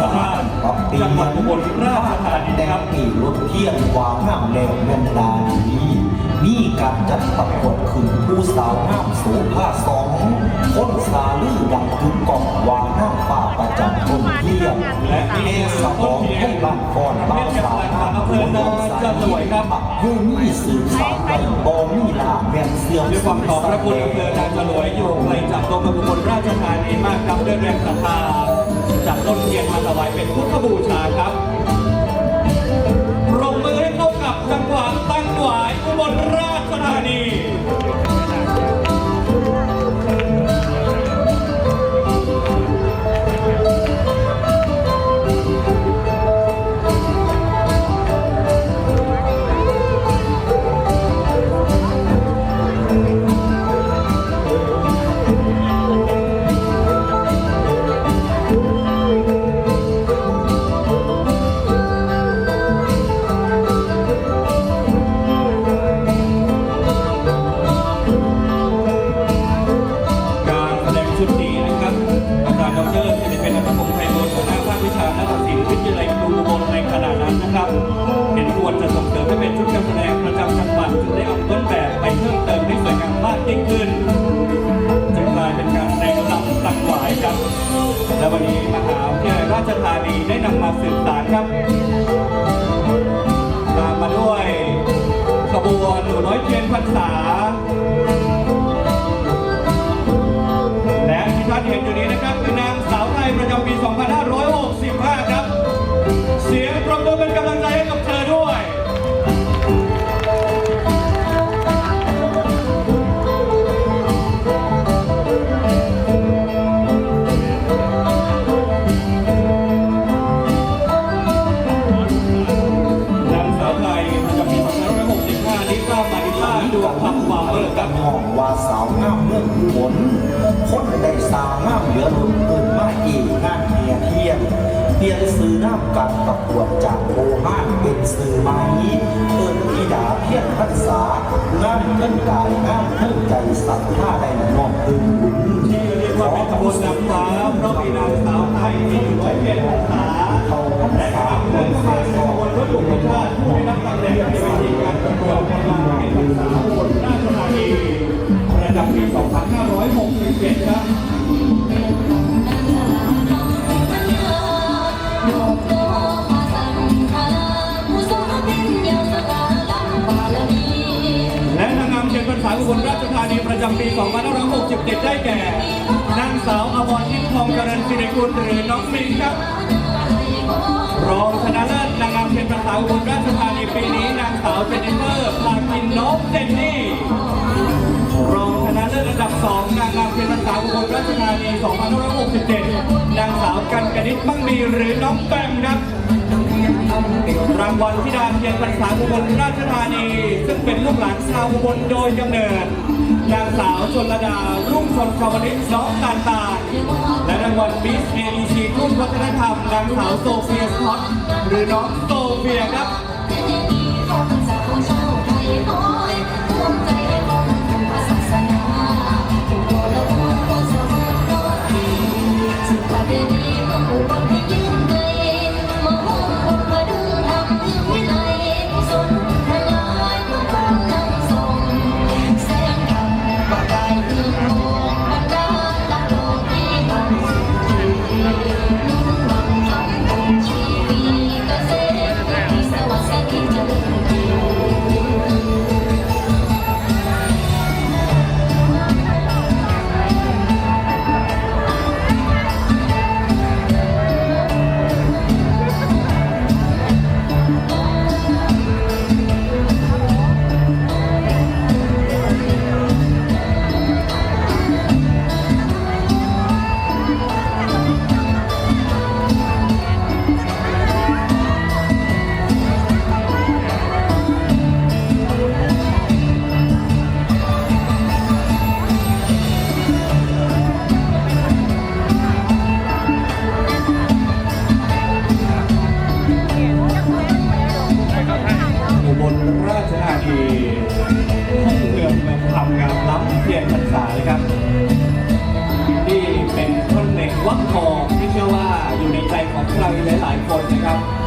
อำเภอเทพราชจังหวัดอุบลราชธานีแดงปีรถเที่ยงควางห้ามแนวเงินดาดีมีการจัดประกวดขึ้นผู้สาวห้ามสูงผ้าสองคนสาลือดังถึงกองวางห้ามป่าประจำตนเที่ยงและมีเอสมองให้บ้านฟอนบ้านสาวห้ามอำเภอเนินจะสวยครับเพื่อมีสื่อสารไปบอมีลาแม่นเสื่อมด้วยความขอบพระคุณอำเภอนางจรวยอยู่ไกลจากตัวเมืองอุบลราชธานีมากครับด้วยแรงศรัทธา จัดต้นเทียนมาถวายเป็นพุทธบูชาครับ ดรสิริเป็นอัตพงศ์ไพบูลย์หัวหน้าภาควิชานาฏศิลป์วิทยาลัยครูอุบลในขณะนั้นนะครับ เห็นควรจะส่งเสริมให้เป็นชุดการแสดงประจำจังหวัดจึงได้เอาต้นแบบไปเพิ่มเติมให้สวยงามมากยิ่งขึ้นจึงกลายเป็นการแสดงลำตักหวายครับ และวันนี้มหาวิทยาลัยราชธานีได้นำมาสืบสานครับตามมาด้วยขบวนหนูน้อยเทียนพรรษา กำลังใจให้กับเธอด้วย นางสาวไทยประจำปี2565นี้ทราบมาดิต้าดวงพับวาเวอร์ครับ ห้องว่าสาวงามเมืองอุบลคนได้สาวงามเหลือล้นเกินมาอีกงานเฮียเทียม เปลี่ยนซื้อน้ำการประกวดจากโบห้านเป็นซื้อไม้เอิญธิดาเพียรพรรษางามเงินกายงามเพิ่งใจสัตว์ท่าได้มองพึงบุญที่เรียกว่าเป็นขบวนนำฟ้าเพราะมีนางสาวไทยที่อยู่ไว้เป็นภาษาเขาพรรและษาทำคเพื่อนนเข้าเสีมายในก่ขอบวนรถหลวงชาติผู้ได้รับตำแหน่งในเวทีการประกวดเป็นมาเป็นภาษาอุบลราชธานีประจำปี 2567 ครับ ราชธานีประจำปี 2567 ได้แก่ นางสาวอมรทิพย์ทองเจริญสิริกุลหรือน้องมินครับ รองชนะเลิศนางงามเชียงพรรษาอุบลราชธานีปีนี้ นางสาวเจนนิเฟอร์พากินน้องเจนนี่ รองชนะเลิศอันดับ 2 นางงามเชียงพรรษาอุบลราชธานี 2567 นางสาวกันกนิษฐ์มั่งมีหรือน้องแปมครับ รางวัลพิดาเพียนพรรษาอุบลราชธานี ซึ่งเป็นลูกหลานชาวอุบลโดยกำเนิดนางสาวชนระดารุ่งชนคอมนิชน้องตารตาและรางวัลมิสเอ c ซีรุ่งวัฒนธรรมนางสาวโซเฟียสคอตหรือน้องโซเฟียครับ วักทองที่เชื่อว่าอยู่ในใจของใครหลาย ๆ คนนะครับ